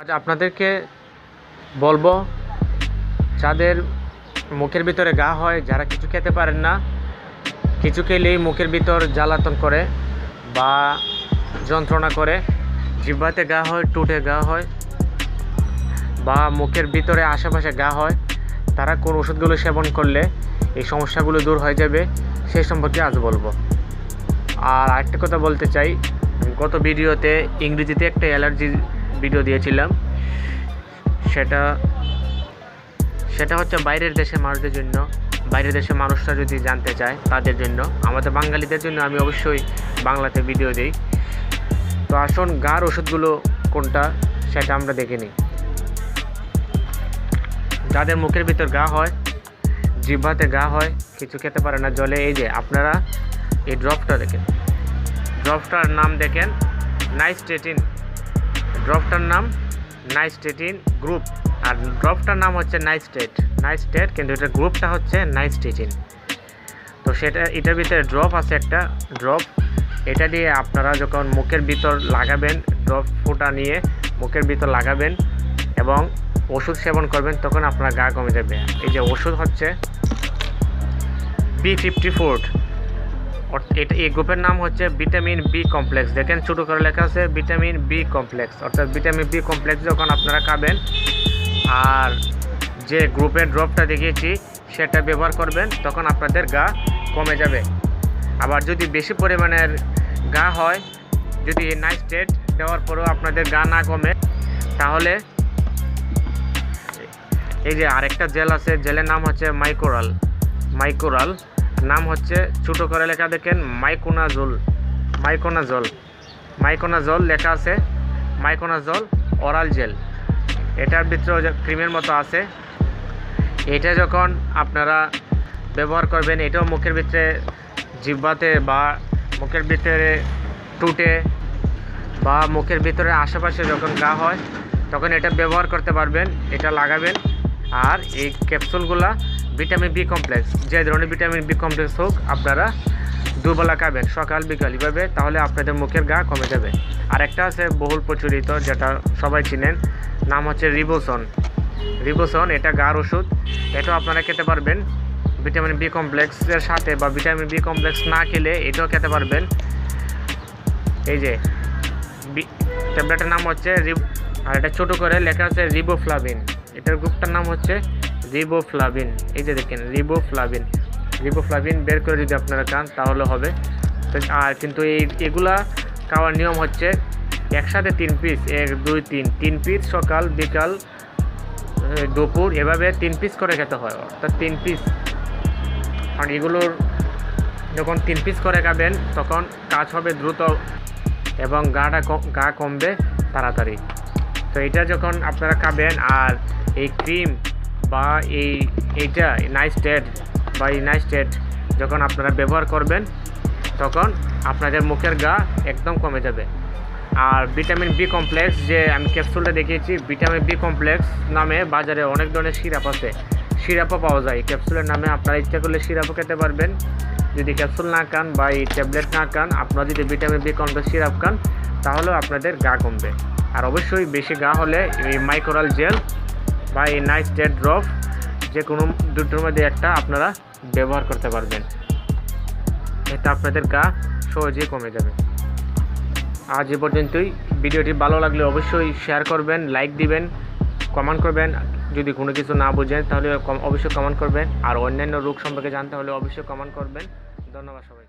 আজ আপনাদেরকে বলব, যাদের মুখের ভিতরে গা হয়, যারা কিছু খেতে পারেন না, কিছু খেলেই মুখের ভিতর জ্বালাতন করে বা যন্ত্রণা করে। জিব্বাতে গা হয় টুটে গা হয় বা মুখের ভিতরে আশেপাশে গা হয়, তারা কোন ওষুধগুলো সেবন করলে এই সমস্যাগুলো দূর হয়ে যাবে সেই সম্পর্কে আজ বলব। আর আরেকটা কথা বলতে চাই, গত ভিডিওতে ইংরেজিতে একটা অ্যালার্জির ভিডিও দিয়েছিলাম। সেটা সেটা হচ্ছে বাইরের দেশের মানুষদের জন্য, বাইরের দেশের মানুষরা যদি জানতে চায় তাদের জন্য। আমাদের বাঙালিদের জন্য আমি অবশ্যই বাংলাতে ভিডিও দিই। তো আসুন, গার ওষুধগুলো কোনটা, সেটা আমরা দেখে নিই। যাদের মুখের ভিতর গা হয়, জিহ্বাতে গা হয়, কিছু খেতে পারে না, জলে। এই যে, আপনারা এই ড্রপটা দেখেন। ড্রপটার নাম দেখেন, নাইস্টেটিন। ড্রপটার নাম নাইস্টেটিন গ্রুপ। আর ড্রপটার নাম হচ্ছে নাইস্টেট। নাইস্টেট কিন্তু এটার গ্রুপটা হচ্ছে নাইস্টেটিন। তো সেটা, এটার ভিতরে ড্রপ আছে একটা। ড্রপ, এটা দিয়ে আপনারা যখন মুখের ভিতর লাগাবেন, ড্রপ ফুটা নিয়ে মুখের ভিতর লাগাবেন এবং ওষুধ সেবন করবেন, তখন আপনার গা কমে যাবে। এই যে ওষুধ হচ্ছে বি ফিফটি ফোর এটা এই গ্রুপের নাম হচ্ছে ভিটামিন বি কমপ্লেক্স। দেখেন ছোটো করে লেখা আছে ভিটামিন বি কমপ্লেক্স। অর্থাৎ ভিটামিন বি কমপ্লেক্স যখন আপনারা খাবেন, আর যে গ্রুপের ড্রপটা দেখিয়েছি, সেটা ব্যবহার করবেন, তখন আপনাদের গা কমে যাবে। আবার যদি বেশি পরিমাণের গা হয়, যদি নাইস্টেট দেওয়ার পরেও আপনাদের গা না কমে, তাহলে এই যে আরেকটা জেল আছে, জেলের নাম হচ্ছে মাইকোরাল। মাইকোরাল নাম হচ্ছে ছোটো করে লেখা দেখেন, মাইকোনাজল মাইকোনাজল মাইকোনাজল লেখা আছে, মাইকোনাজল অরাল জেল। এটার ভিতরে ক্রিমের মতো আছে। এটা যখন আপনারা ব্যবহার করবেন, এটাও মুখের ভিতরে জিব্বাতে বা মুখের ভিতরে টুটে বা মুখের ভিতরে আশেপাশে যখন গা হয়, তখন এটা ব্যবহার করতে পারবেন, এটা লাগাবেন। আর এই ক্যাপসুলগুলা ভিটামিন বি কমপ্লেক্স, যে ধরনের ভিটামিন বি কমপ্লেক্স হোক, আপনারা দুবেলা খাবেন, সকাল, বিকাল এভাবে তাহলে আপনাদের মুখের গা কমে যাবে। আর একটা আছে বহুল প্রচলিত, যেটা সবাই চিনেন, নাম হচ্ছে রিবোসন। রিবোসন, এটা গার ওষুধ, এটাও আপনারা খেতে পারবেন। ভিটামিন বি কমপ্লেক্সের সাথে বা ভিটামিন বি কমপ্লেক্স না খেলে এটাও খেতে পারবেন। এই যে ট্যাবলেটের নাম হচ্ছে আর এটা ছোটো করে লেখা আছে রিবোফ্লাভিন এটার গ্রুপটার নাম হচ্ছে রিবোফ্লাভিন এই যে দেখেন রিবোফ্লাভিন রিবোফ্লাভিন বের করে যদি আপনারা খান তাহলে হবে। আর কিন্তু এই, এগুলা খাওয়ার নিয়ম হচ্ছে একসাথে তিন পিস এক, দুই, তিন। তিন পিস সকাল, বিকাল দুপুর, এভাবে তিন পিস করে খেতে হয়। অর্থাৎ তিন পিস কারণ এগুলোর যখন তিন পিস করে খাবেন, তখন কাজ হবে দ্রুত এবং গাটা গা কমবে তাড়াতাড়ি। তো এটা যখন আপনারা খাবেন আর এই ক্রিম বা এই এইটা নাইস টেড বা এই নাইস টেড যখন আপনারা ব্যবহার করবেন, তখন আপনাদের মুখের গা একদম কমে যাবে। আর ভিটামিন বি কমপ্লেক্স যে আমি ক্যাপসুলটা দেখিয়েছি ভিটামিন বি কমপ্লেক্স নামে বাজারে অনেক ধরনের সিরাপ আছে। সিরাপও পাওয়া যায়। ক্যাপসুলের নামে আপনারা ইচ্ছা করলে সিরাপও খেতে পারবেন। যদি ক্যাপসুল না খান বা এই ট্যাবলেট না খান, আপনারা যদি ভিটামিন বি কমপ্লেক্স সিরাপ খান তাহলেও আপনাদের গা কমবে। আর অবশ্যই বেশি গা হলে এই মাইক্রোরাল জেল বা এই নাইস টেড ড্রপ যে কোনো দুটোর মধ্যে একটা আপনারা ব্যবহার করতে পারবেন। এতে আপনাদের গা সহজেই কমে যাবে। আজ এ পর্যন্তই। ভিডিওটি ভালো লাগলে অবশ্যই শেয়ার করবেন লাইক দিবেন কমেন্ট করবেন। যদি কোনো কিছু না বোঝেন তাহলে অবশ্যই কমেন্ট করবেন। আর অন্যান্য রোগ সম্পর্কে জানতে হলে অবশ্যই কমেন্ট করবেন। ধন্যবাদ সবাই